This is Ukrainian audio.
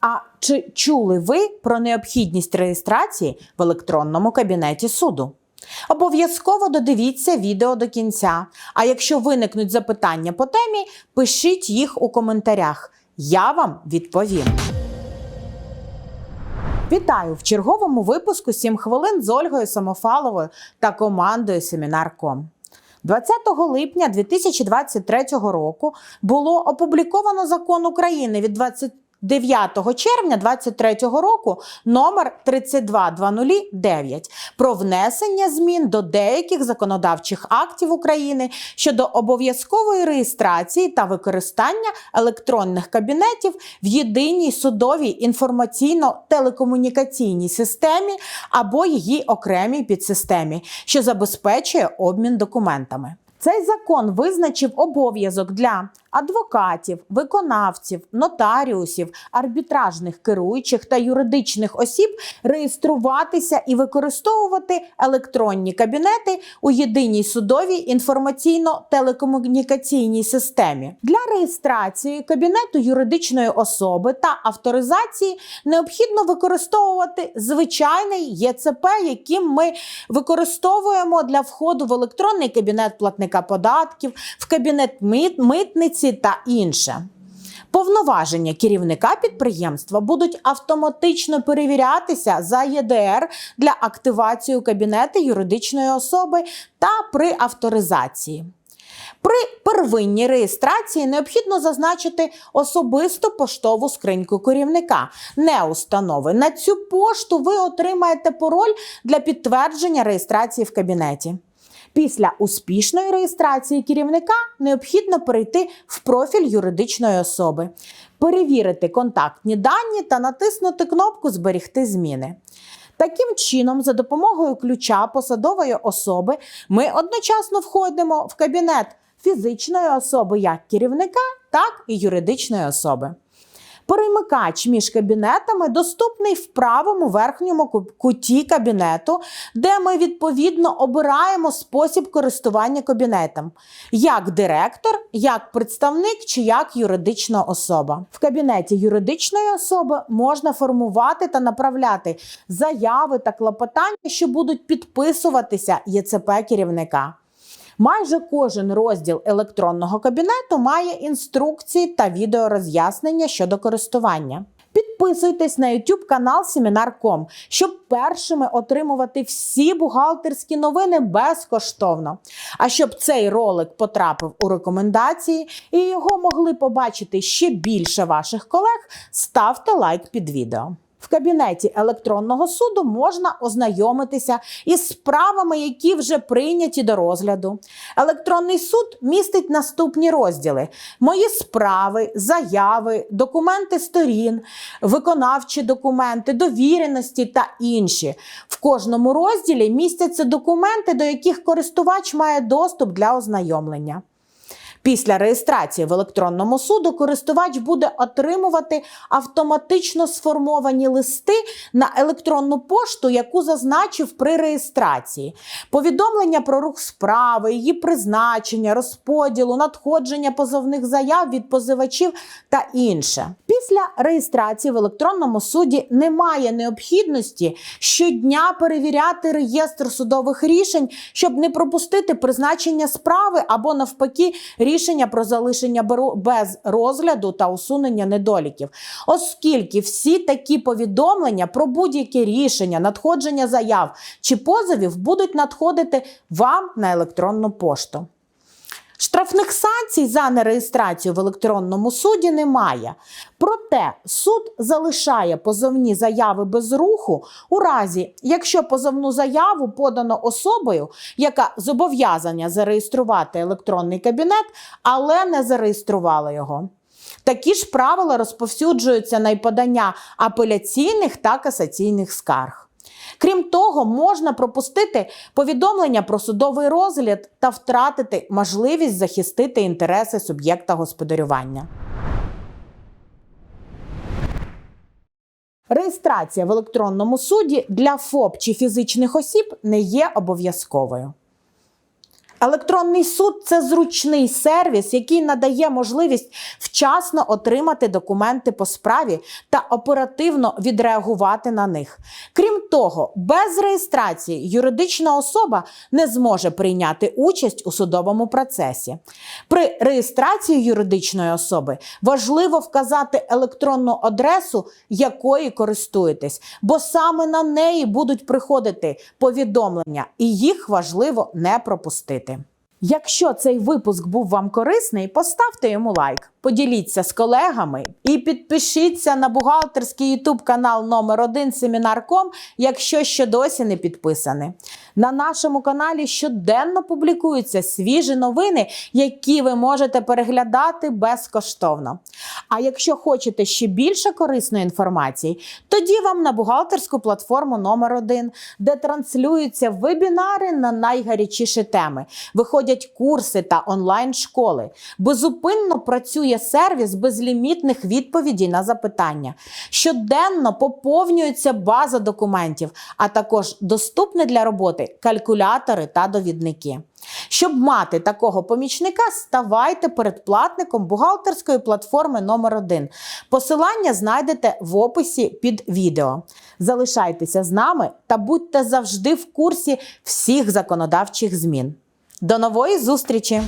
А чи чули ви про необхідність реєстрації в електронному кабінеті суду? Обов'язково додивіться відео до кінця. А якщо виникнуть запитання по темі, пишіть їх у коментарях. Я вам відповім. Вітаю в черговому випуску «7 хвилин з Ольгою Самофаловою та командою Семінар.ком. 20 липня 2023 року було опубліковано закон України від 29 червня 2023 року номер 32209 про внесення змін до деяких законодавчих актів України щодо обов'язкової реєстрації та використання електронних кабінетів в єдиній судовій інформаційно-телекомунікаційній системі або її окремій підсистемі, що забезпечує обмін документами. Цей закон визначив обов'язок для адвокатів, виконавців, нотаріусів, арбітражних керуючих та юридичних осіб реєструватися і використовувати електронні кабінети у єдиній судовій інформаційно-телекомунікаційній системі. Для реєстрації кабінету юридичної особи та авторизації необхідно використовувати звичайний ЄЦП, яким ми використовуємо для входу в електронний кабінет платника податків, в кабінет мит- митниці та інше. Повноваження керівника підприємства будуть автоматично перевірятися за ЄДР для активації у кабінети юридичної особи та при авторизації. При первинній реєстрації необхідно зазначити особисту поштову скриньку керівника, не установи. На цю пошту ви отримаєте пароль для підтвердження реєстрації в кабінеті. Після успішної реєстрації керівника необхідно перейти в профіль юридичної особи, перевірити контактні дані та натиснути кнопку Зберігти зміни. Таким чином, за допомогою ключа посадової особи, ми одночасно входимо в кабінет фізичної особи як керівника, так і юридичної особи. Перемикач між кабінетами доступний в правому верхньому куті кабінету, де ми відповідно обираємо спосіб користування кабінетом як директор, як представник чи як юридична особа. В кабінеті юридичної особи можна формувати та направляти заяви та клопотання, що будуть підписуватися ЄЦП керівника. Майже кожен розділ електронного кабінету має інструкції та відеороз'яснення щодо користування. Підписуйтесь на YouTube канал Семінар.ком, щоб першими отримувати всі бухгалтерські новини безкоштовно. А щоб цей ролик потрапив у рекомендації і його могли побачити ще більше ваших колег, ставте лайк під відео. В кабінеті електронного суду можна ознайомитися із справами, які вже прийняті до розгляду. Електронний суд містить наступні розділи: мої справи, заяви, документи сторін, виконавчі документи, довіреності та інші. В кожному розділі містяться документи, до яких користувач має доступ для ознайомлення. Після реєстрації в електронному суду користувач буде отримувати автоматично сформовані листи на електронну пошту, яку зазначив при реєстрації, повідомлення про рух справи, її призначення, розподілу, надходження позовних заяв від позивачів та інше. Після реєстрації в електронному суді немає необхідності щодня перевіряти реєстр судових рішень, щоб не пропустити призначення справи або навпаки рішення про залишення без розгляду та усунення недоліків, оскільки всі такі повідомлення про будь-які рішення, надходження заяв чи позовів будуть надходити вам на електронну пошту. Штрафних санкцій за нереєстрацію в електронному суді немає. Проте суд залишає позовні заяви без руху у разі, якщо позовну заяву подано особою, яка зобов'язана зареєструвати електронний кабінет, але не зареєструвала його. Такі ж правила розповсюджуються на й подання апеляційних та касаційних скарг. Крім того, можна пропустити повідомлення про судовий розгляд та втратити можливість захистити інтереси суб'єкта господарювання. Реєстрація в електронному суді для ФОП чи фізичних осіб не є обов'язковою. Електронний суд це зручний сервіс, який надає можливість вчасно отримати документи по справі та оперативно відреагувати на них. Крім того, без реєстрації юридична особа не зможе прийняти участь у судовому процесі. При реєстрації юридичної особи важливо вказати електронну адресу, якої користуєтесь, бо саме на неї будуть приходити повідомлення, і їх важливо не пропустити. Якщо цей випуск був вам корисний, поставте йому лайк, поділіться з колегами і підпишіться на бухгалтерський ютуб канал номер 1 Семінар.ком, якщо ще досі не підписані. На нашому каналі щоденно публікуються свіжі новини, які ви можете переглядати безкоштовно. А якщо хочете ще більше корисної інформації, тоді вам на бухгалтерську платформу номер 1 де транслюються вебінари на найгарячіші теми, виходять курси та онлайн-школи. Безупинно працює сервіс безлімітних відповідей на запитання. Щоденно поповнюється база документів, а також доступні для роботи калькулятори та довідники. Щоб мати такого помічника, ставайте передплатником бухгалтерської платформи номер 1 Посилання знайдете в описі під відео. Залишайтеся з нами та будьте завжди в курсі всіх законодавчих змін. До нової зустрічі!